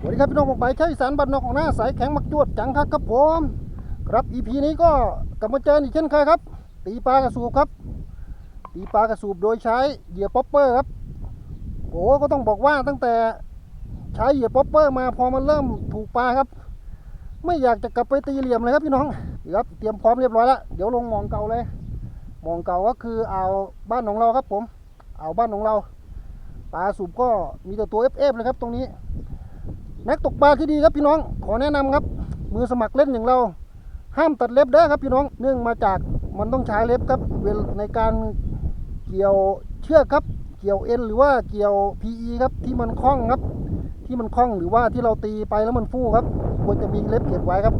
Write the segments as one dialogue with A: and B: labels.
A: สวัสดีครับพี่น้องผมไปใช้สารบันนอกของหน้าสายแข็งมักจวดจังครับครับผมครับ EP นี้ก็กลับมาเจออีกเช่นเคยครับ ตีปลากระสูบครับ ตีปลากระสูบโดยใช้เหยื่อป๊อปเปอร์ครับโอ้ก็ต้องบอกว่าตั้งแต่ใช้เหยื่อป๊อปเปอร์มาพอมันเริ่มถูกปลาครับ ไม่อยากจะกลับไปตีเหลี่ยมเลยครับพี่น้องนี่ครับเตรียมพร้อมเรียบร้อยแล้วเดี๋ยวลงมองเก่าเลยมองเก่าก็คือเอาบ้านของเราครับผม เอาบ้านของเรา ปลาสูบก็มีแต่ตัว FF เลยครับตรงนี้ นักตกปลาที่ดีครับพี่น้องขอแนะนำครับ มือสมัครเล่นอย่างเรา ห้ามตัดเล็บเด้ครับพี่น้องเนื่องมาจากมันต้องใช้เล็บครับเวลในการเกี่ยวเชือกครับ เกี่ยวเอ็นหรือว่าเกี่ยว PE ครับที่มันคล้องครับ ที่มันคล้องหรือว่าที่เราตีไปแล้วมันฟู่ครับควรจะมีเล็บเก็บไว้ครับ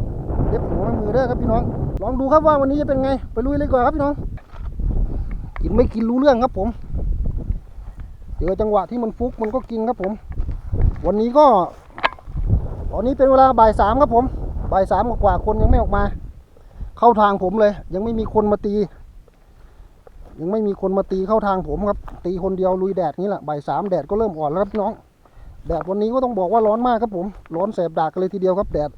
A: เล็บหัวมือเด้อครับพี่น้อง ลองดูครับว่าวันนี้จะเป็นไง ไปลุยเลยก่อนครับพี่น้อง กินไม่กินรู้เรื่องครับผมเจอจังหวะที่มันฟุกมันก็กินครับผม วันนี้ก็ อนนี้เป็นเวลาบ่ายสามครับผมบ่ายสามกว่าคนยังไม่ออกมา เข้าทางผมเลย ยังไม่มีคนมาตี ยังไม่มีคนมาตีเข้าทางผมครับ ตีคนเดียวลุยแดดนี้แหละบ่ายสามแดดก็เริ่มอ่อนแล้วครับน้องแดดวันนี้ก็ต้องบอกว่าร้อนมากครับผม ร้อนแสบดากกันเลยทีเดียวครับแดด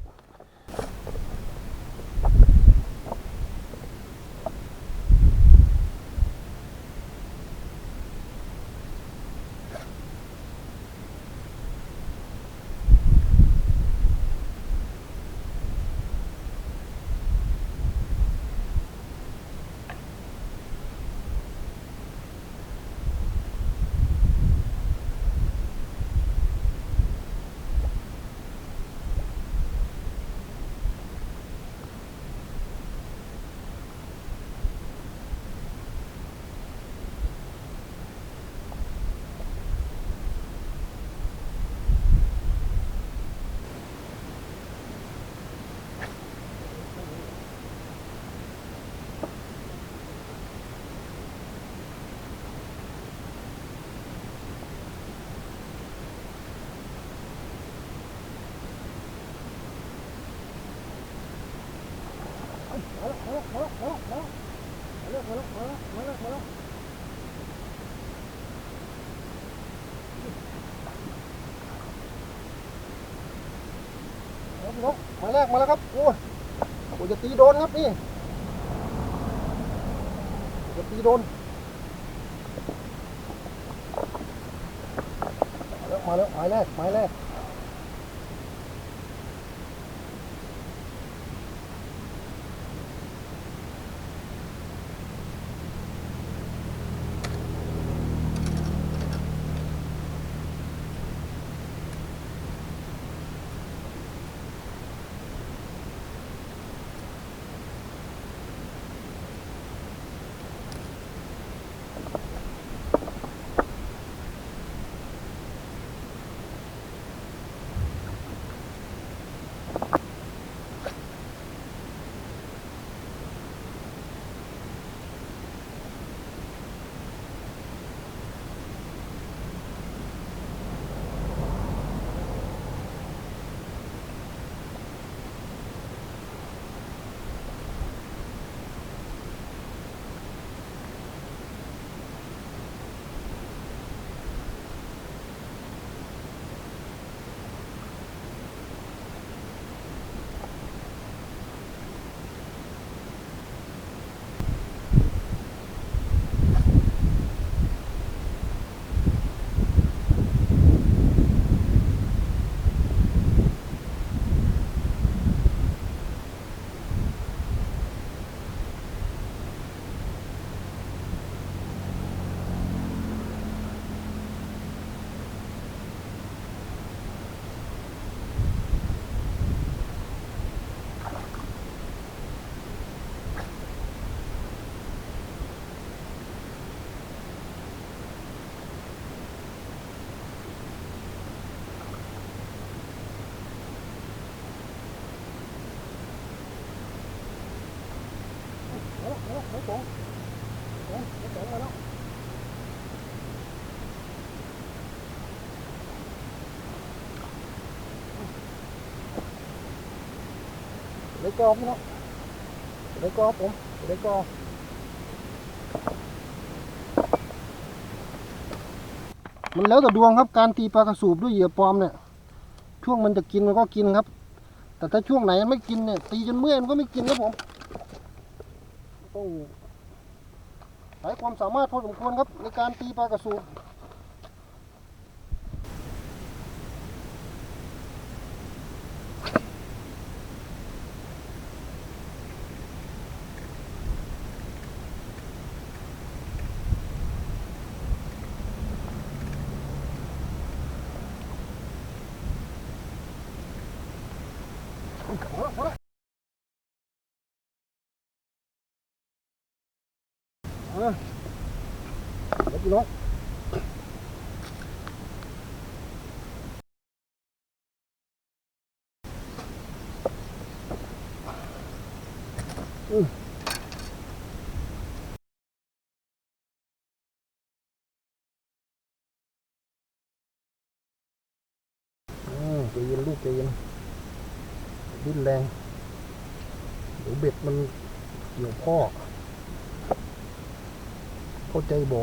A: กหัวลกมาวลกมาวลกมาวลกมาวลกหัวลกหัลกหัวลกพี่น้อมาแรกมาแล้วครับโอ้ยโอ้จะตีโดนครับนี่จะตีโดนมาแล้วหมายแรกหมายแรก เลยกรอบพี่น้องเลยกรอบผมเลยกรอบมันแล้วแต่ดวงครับการตีปลากระสูบด้วยเหยื่อปลอมเนี่ย ช่วงมันจะกินมันก็กินครับ แต่ถ้าช่วงไหนมันไม่กินเนี่ยตีจนเมื่อยมันก็ไม่กินครับผมต้องใช้ความสามารถพอสมควรครับในการตีปลากระสูบ เดี๋ยวพี่น้องอืมอืมใจเย็นลูกใจเย็นดิ้นแรงเดี๋ยวเบ็ดมันเกี่ยวพ่อ เข้าใจบ่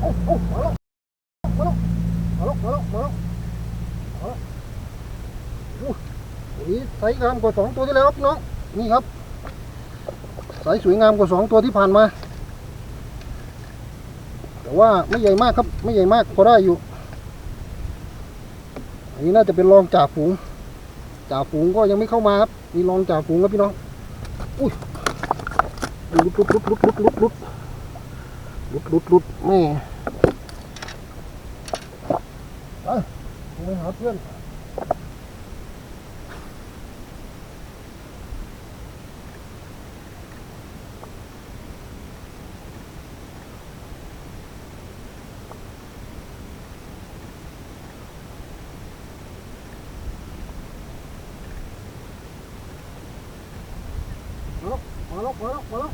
A: โอ้โอ้มาแล้วมาแล้ว มาล้วมาล้วมาล้วมาล้วโอ้ตัวนี้ไซส์งามกว่าสองตัวที่แล้วพี่น้องนี่ครับไซส์สวยงามกว่าสองตัวที่ผ่านมา แต่ว่าไม่ใหญ่มากครับ ไม่ใหญ่มากพอได้อยู่ อันนี้น่าจะเป็นรองจ่าฝูง จ่าฝูงก็ยังไม่เข้ามาครับ มีรองจ่าฝูงครับพี่น้อง อุ้ยลุดลุดลุดลุดลุดลุดลุดลุดลุดลุดแม่ 그건 앞으로 뭐라 뭐라 뭐라 뭐라.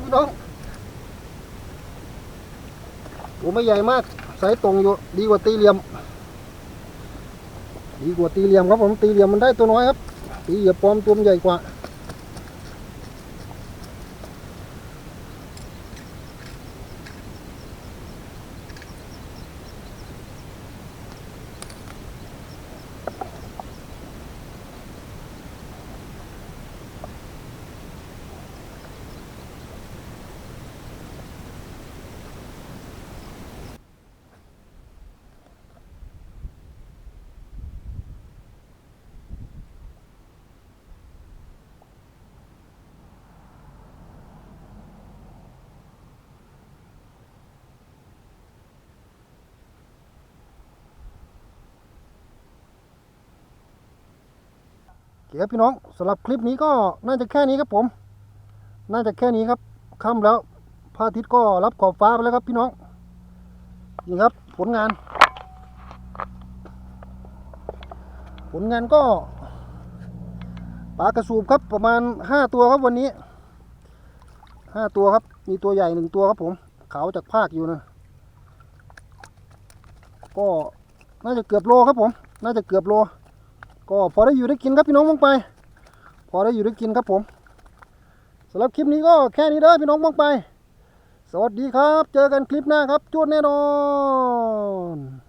A: 뭐라 ผมาแล้วมาแล้วครับพี่น้องตัวไม่ใหญ่มากไซส์ตรงอยู่ดีกว่าตีเหลี่ยม ดีกว่าตีเหลี่ยมครับผมตีเหลี่ยมมันได้ตัวน้อยครับตีเหลี่ยมปลอมตัวใหญ่กว่า เคครับพี่น้องสำหรับคลิปนี้ก็น่าจะแค่นี้ครับผม น่าจะแค่นี้ครับค่ำแล้วพระอาทิตย์ก็รับขอบฟ้าไปแล้วครับพี่น้องนี่ครับผลงาน ผลงานก็ปลากระสูบครับประมาณห้าตัวครับวันนี้ห้าตัวครับ มีตัวใหญ่หนึ่งตัวครับผมขาวจากภาคอยู่นะก็น่าจะเกือบโลครับผม น่าจะเกือบโล ก็พอได้อยู่ได้กินครับพี่น้องมองไป พอได้อยู่ได้กินครับผมสำหรับคลิปนี้ก็แค่นี้เด้อพี่น้องมองไป สวัสดีครับ เจอกันคลิปหน้าครับจวดแน่นอน